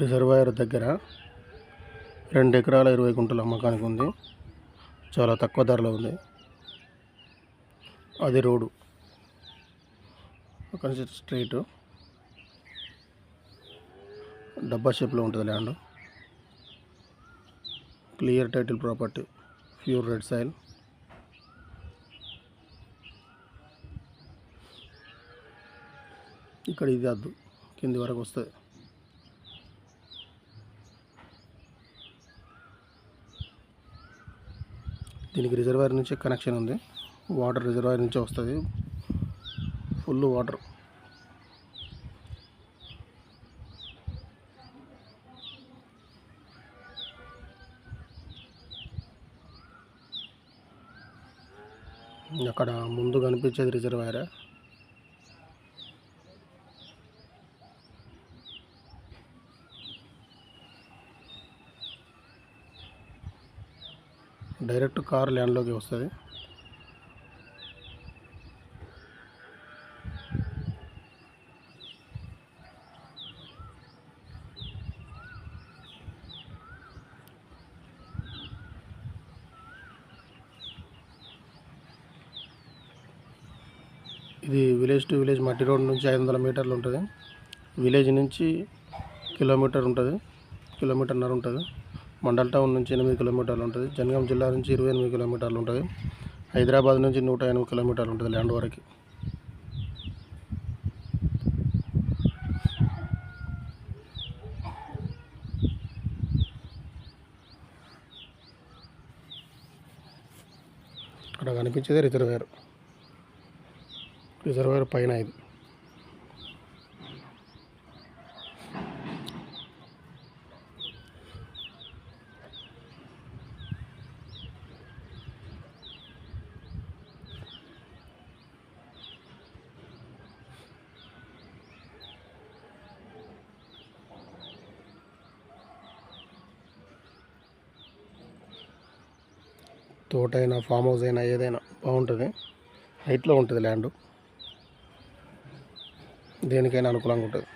Reservoir దగ్గర రెండు ఎకరాల ఇరవై గుంటల అమ్మకానికి ఉంది. చాలా తక్కువ ధరలో ఉంది. అది రోడ్డు. అక్కడ నుంచి స్ట్రైట్. డబ్బా షేప్లో ఉంటుంది land. Clear title property. Pure red soil ఇక్కడ ఇది అద్దు. కింది వరకు వస్తుంది. దీనికి రిజర్వాయర్ నుంచి కనెక్షన్ ఉంది. వాటర్ రిజర్వాయర్ నుంచి వస్తుంది. Full water. అక్కడ ముందు కనిపించేది రిజర్వాయర్. డైరెక్ట్ కార్ ల్యాండ్లోకి వస్తుంది. ఇది విలేజ్ టు విలేజ్ మట్టి రోడ్ నుంచి ఐదు వందల మీటర్లు ఉంటుంది. విలేజ్ నుంచి కిలోమీటర్ ఉంటుంది. కిలోమీటర్న్నర ఉంటుంది. మండల్ టౌన్ నుంచి ఎనిమిది కిలోమీటర్లు ఉంటుంది. జనగాం జిల్లా నుంచి ఇరవై ఎనిమిది కిలోమీటర్లు ఉంటుంది. హైదరాబాద్ నుంచి నూట ఎనిమిది కిలోమీటర్లు ఉంటుంది ల్యాండ్ వరకు. అక్కడ కనిపించేది రిజర్వేర్ రిజర్వేర్ పైన ఇది. తోట అయినా ఫామ్ హౌస్ అయినా ఏదైనా బాగుంటుంది. హైట్లో ఉంటుంది ల్యాండ్. దేనికైనా అనుకూలంగా ఉంటుంది.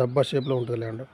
డబ్బా షేప్లో ఉంటుంది ల్యాండ్.